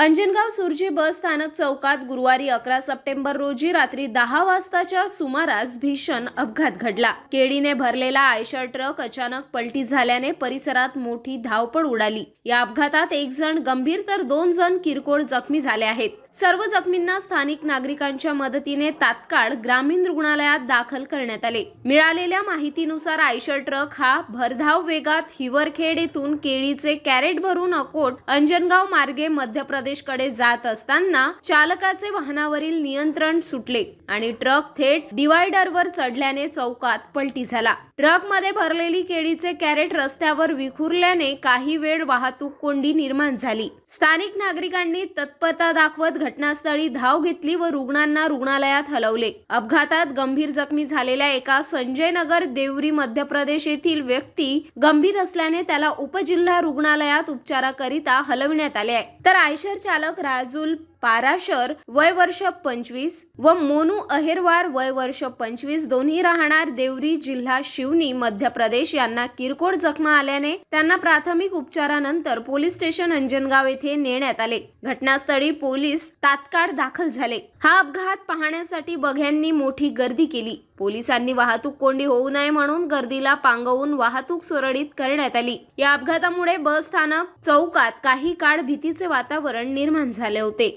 अंजनगाव सुरजी बस स्थानक चौकात गुरुवारी अकरा सप्टेंबर रोजी रात्री दहा वाजताच्या सुमारास भीषण अपघात घडला. केडीने भरलेला आयशर ट्रक अचानक पलटी झाल्याने परिसरात मोठी धावपळ उडाली. या अपघातात एक जण गंभीर तर दोन जण किरकोळ जखमी झाले आहेत. सर्व जखमींना स्थानिक नागरिकांच्या मदतीने तात्काळ ग्रामीण रुग्णालयात दाखल करण्यात आले. मिळालेल्या माहितीनुसार आयशर ट्रक हा भरधाव वेगात हिवरखेड येथून केळीचे कॅरेट भरून अकोट अंजनगाव मार्गे मध्य प्रदेशकडे जात असताना चालकाचे वाहनावरील नियंत्रण सुटले आणि ट्रक थेट डिवायडरवर चढल्याने चौकात पलटी झाला. ट्रकमध्ये भरलेली केळीचे कॅरेट रस्त्यावर विखुरल्याने काही वेळ वाहतूक कोंडी निर्माण झाली. स्थानिक नागरिकांनी तत्परता दाखवत घटनास्थळी धाव घेतली व रुग्णांना रुग्णालयात हलवले. अपघातात गंभीर जखमी झालेल्या एका संजय नगर देवरी मध्य प्रदेश येथील व्यक्ती गंभीर असल्याने त्याला उपजिल्हा रुग्णालयात उपचाराकरिता हलविण्यात आले आहे. तर आयशर चालक राजूल पाराशर वय वर्ष पंचवीस व मोनू अहेरवार वय वर्ष पंचवीस दोन्ही राहणार देवरी जिल्हा शिवनी मध्य प्रदेश यांना किरकोळ जखमा आल्याने त्यांना प्राथमिक उपचारानंतर पोलीस स्टेशन अंजनगाव येथे नेण्यात आले. घटनास्थळी पोलीस तात्काळ दाखल झाले. हा अपघात पाहण्यासाठी बघ्यांनी मोठी गर्दी केली. पोलिसांनी वाहतूक कोंडी होऊ नये म्हणून गर्दीला पांगवून वाहतूक सुरळीत करण्यात आली. या अपघातामुळे बस स्थानक चौकात काही काळ भीतीचे वातावरण निर्माण झाले होते.